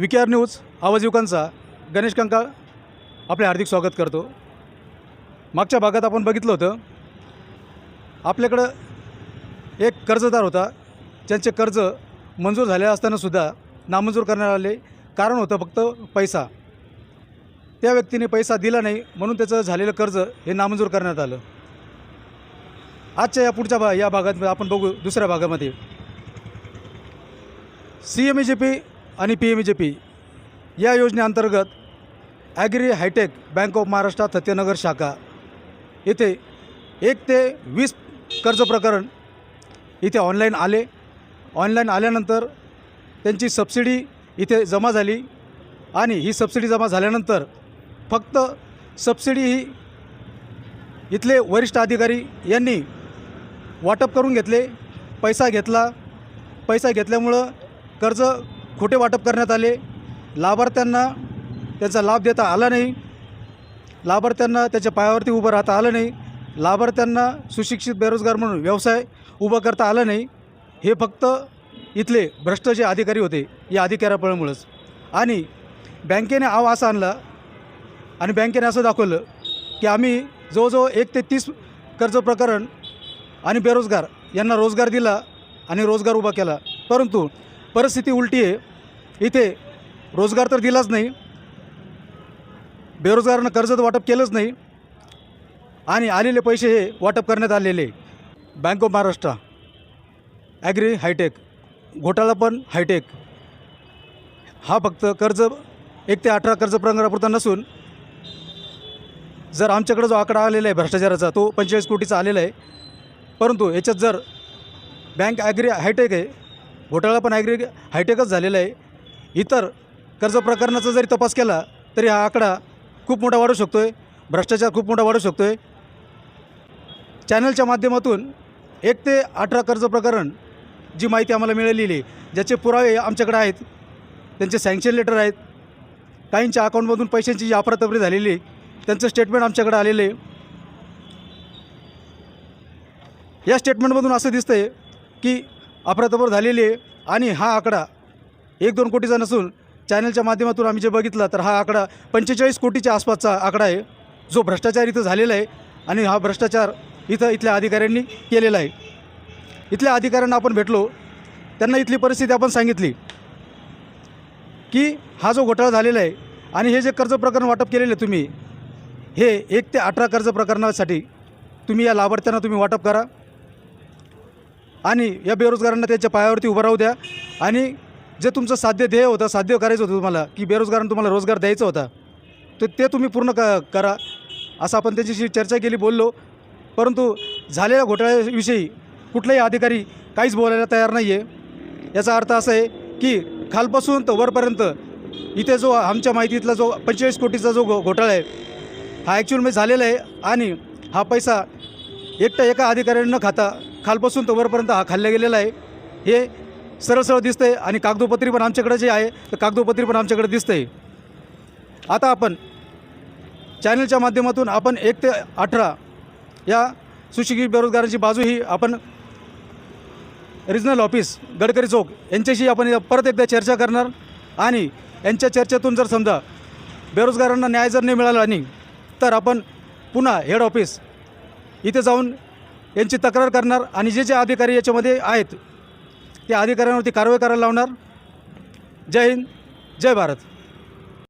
V K R news आवाज युवकांचा. गणेश कंकाळ आपले हार्दिक स्वागत करतो. मागच्या भागात आपण बघितलं होतं आपल्याकडं एक कर्जदार होता. ज्यांचे कर्ज मंजूर झाले असतानासुद्धा नामंजूर करण्यात आले. कारण होतं फक्त पैसा. त्या व्यक्तीने पैसा दिला नाही म्हणून त्याचं झालेलं कर्ज हे नामंजूर करण्यात आलं. आजच्या या पुढच्या भा या भागात आपण बघू दुसऱ्या भागामध्ये. C M E J P आणि पी एम जे पी. या योजनेअंतर्गत agri hitech bank of Maharashtra Satyanagar शाखा येथे एक ते वीस कर्ज प्रकरण इथे ऑनलाईन आले. ऑनलाईन आल्यानंतर त्यांची सबसिडी इथे जमा झाली आणि ही सबसिडी जमा झाल्यानंतर फक्त सबसिडी ही इथले वरिष्ठ अधिकारी यांनी वाटप करून घेतले पैसा घेतला. पैसा घेतल्यामुळं कर्ज खोटे वाटप करण्यात आले. लाभार्थ्यांना त्याचा लाभ देता आला नाही. लाभार्थ्यांना त्याच्या पायावरती उभं राहता आलं नाही. लाभार्थ्यांना सुशिक्षित बेरोजगार म्हणून व्यवसाय उभा करता आला नाही. हे फक्त इथले भ्रष्ट जे अधिकारी होते या अधिकाऱ्यामुळंच आणि बँकेने आव असा आणला आणि बँकेने असं दाखवलं की आम्ही जवळजवळ एक ते तीस कर्ज प्रकरण आणि बेरोजगार यांना रोजगार दिला आणि रोजगार उभा केला. परंतु परिस्थिती उलटी आहे. इथे रोजगार तर दिलाच नाही. बेरोजगारांना कर्ज तर वाटप केलंच नाही. आणि आलेले पैसे हे वाटप करण्यात आलेले bank of Maharashtra agri hitech घोटाळा पण हायटेक हा फक्त कर्ज एक ते अठरा कर्ज प्रकारापुरता नसून जर आमच्याकडे जो आकडा आलेला आहे भ्रष्टाचाराचा तो पंचेचाळीस कोटीचा आलेला आहे. परंतु याच्यात जर बँक ॲग्री हायटेक आहे घोटाळा पण ॲग्री हायटेकच झालेला आहे. इतर कर्ज प्रकरणाचा जरी तपास केला तरी हा आकडा खूप मोठा वाढू शकतो आहे भ्रष्टाचार खूप मोठा वाढू शकतो आहे चॅनलच्या माध्यमातून एक ते अठरा कर्ज प्रकरण जी माहिती आम्हाला मिळालेली आहे ज्याचे पुरावे आमच्याकडे आहेत त्यांचे सँक्शन लेटर आहेत काहींच्या अकाउंटमधून पैशांची जी अफरातफरी झालेली आहे त्यांचं स्टेटमेंट आमच्याकडे आलेलं आहे. या स्टेटमेंटमधून असं दिसतं आहे की अफरातफर झालेली आहे आणि हा आकडा एक दोन कोटीचा नसून चॅनलच्या माध्यमातून आम्ही जे बघितलं तर हा आकडा पंचेचाळीस कोटीच्या आसपासचा आकडा आहे. जो भ्रष्टाचार इथं झालेला आहे आणि हा भ्रष्टाचार इथं इथल्या अधिकाऱ्यांनी केलेला आहे. इथल्या अधिकाऱ्यांना आपण भेटलो त्यांना इथली परिस्थिती आपण सांगितली की हा जो घोटाळा झालेला आहे आणि हे जे कर्ज प्रकरण वाटप केलेलं आहे तुम्ही हे एक ते अठरा कर्ज प्रकरणासाठी तुम्ही या लाभार्थ्यांना तुम्ही वाटप करा. आणि या बेरोजगारांना त्याच्या पायावरती उभं राहू द्या. आणि जे तुमचं साध्य ध्येय होतं साध्य करायचं होतं तुम्हाला की बेरोजगारांना तुम्हाला रोजगार द्यायचा होता तर ते तुम्ही पूर्ण क करा. असं आपण त्याच्याशी चर्चा केली बोललो. परंतु झालेल्या घोटाळ्याविषयी कुठलाही अधिकारी काहीच बोलायला तयार नाही आहे याचा अर्थ असा आहे की खालपासून तर वरपर्यंत इथे जो आमच्या माहितीतला जो पंचेचाळीस कोटीचा जो घो घोटाळा आहे हा ॲक्च्युअलमध्ये झालेला आहे. आणि हा पैसा एकटा एका अधिकाऱ्याने न खाता खालपासून तो वरपर्यंत हा खाल्ला गेलेला आहे. हे सरळ सरळ दिसतं आहे आणि कागदोपत्री पण आमच्याकडे जे आहे तर कागदोपत्री पण आमच्याकडे दिसतं आहे आता आपण चॅनलच्या माध्यमातून आपण एक ते अठरा या सुशिक्षित बेरोजगारांची बाजू ही आपण रिजनल ऑफिस गडकरी चौक यांच्याशी आपण परत एकदा चर्चा करणार आणि यांच्या चर्चेतून जर समजा बेरोजगारांना न्याय जर नाही मिळाला नाही तर आपण पुन्हा हेड ऑफिस इथे जाऊन यांची तक्रार करणार आणि जे जे अधिकारी याच्यामध्ये आहेत त्या अधिकाऱ्यांवरती कारवाई करायला लावणार. जय हिंद जय भारत.